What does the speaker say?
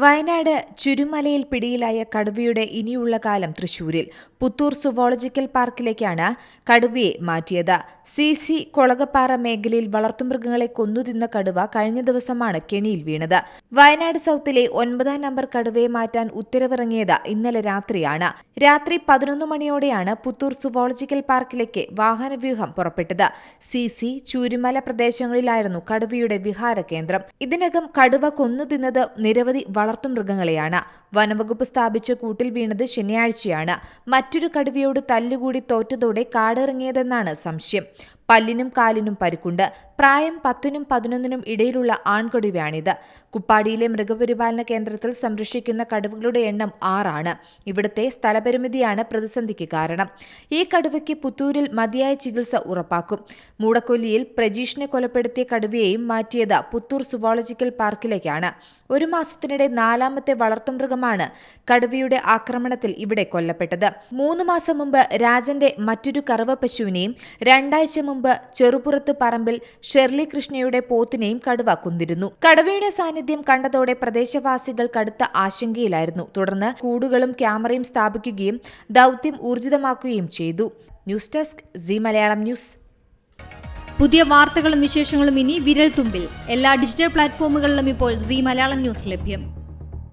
വയനാട് ചുരുമലയിൽ പിടിയിലായ കടുവയുടെ ഇനിയുള്ള കാലം തൃശൂരിൽ. പുത്തൂർ സുവോളജിക്കൽ പാർക്കിലേക്കാണ് കടുവയെ മാറ്റിയത്. സി സി കൊളകപ്പാറ മേഖലയിൽ വളർത്തുമൃഗങ്ങളെ കൊന്നുതിന്ന കടുവ കഴിഞ്ഞ ദിവസമാണ് കെണിയിൽ വീണത്. വയനാട് സൌത്തിലെ ഒൻപതാം നമ്പർ കടുവയെ മാറ്റാൻ ഉത്തരവിറങ്ങിയത് ഇന്നലെ രാത്രിയാണ്. രാത്രി പതിനൊന്ന് മണിയോടെയാണ് പുത്തൂർ സുവോളജിക്കൽ പാർക്കിലേക്ക് വാഹനവ്യൂഹം പുറപ്പെട്ടത്. സി സി ചൂരുമല പ്രദേശങ്ങളിലായിരുന്നു കടുവയുടെ വിഹാര കേന്ദ്രം ഇതിനകം കടുവ കൊന്നുതിന്നത് നിരവധി വളർത്തുമൃഗങ്ങളെയാണ് വനംവകുപ്പ് സ്ഥാപിച്ച കൂട്ടിൽ വീണത് ശനിയാഴ്ചയാണ്. മറ്റൊരു കടുവയോട് തല്ലുകൂടി തോറ്റതോടെ കാടിറങ്ങിയതെന്നാണ് സംശയം. പല്ലിനും കാലിനും പരിക്കുണ്ട്. പ്രായം പത്തിനും പതിനൊന്നിനും ഇടയിലുള്ള ആൺകൊടിവയാണിത് കുപ്പാടിയിലെ മൃഗപരിപാലന കേന്ദ്രത്തിൽ സംരക്ഷിക്കുന്ന കടുവകളുടെ എണ്ണം ആറാണ്. ഇവിടുത്തെ സ്ഥലപരിമിതിയാണ് പ്രതിസന്ധിക്ക് കാരണം. ഈ കടുവയ്ക്ക് പുത്തൂരിൽ മതിയായ ചികിത്സ ഉറപ്പാക്കും. മൂടക്കൊല്ലിയിൽ പ്രജീഷിനെ കൊലപ്പെടുത്തിയ കടുവയെയും മാറ്റിയത് പുത്തൂർ സുവോളജിക്കൽ പാർക്കിലേക്കാണ്. ഒരു മാസത്തിനിടെ നാലാമത്തെ വളർത്തുമൃഗമാണ് കടുവയുടെ ആക്രമണത്തിൽ ഇവിടെ കൊല്ലപ്പെട്ടത്. മൂന്ന് മാസം മുമ്പ് രാജന്റെ മറ്റൊരു കറവ പശുവിനെയും രണ്ടാഴ്ച ചെറുപുറത്ത് പറമ്പിൽ ഷെർലി കൃഷ്ണയുടെ പോത്തിനെയും കടുവ കൊന്നിരുന്നു. കടുവയുടെ സാന്നിധ്യം കണ്ടതോടെ പ്രദേശവാസികൾ കടുത്ത ആശങ്കയിലായിരുന്നു. തുടർന്ന് കൂടുകളും ക്യാമറയും സ്ഥാപിക്കുകയും ദൌത്യം ഊർജിതമാക്കുകയും ചെയ്തു. News desk C Malayalam news. പുതിയ വാർത്തകളും വിശേഷങ്ങളും ഇനി വിരൽ തുമ്പിൽ എല്ലാ ഡിജിറ്റൽ പ്ലാറ്റ്ഫോമുകളിലും ഇപ്പോൾ സി മലയാളം ന്യൂസ് ലഭ്യം.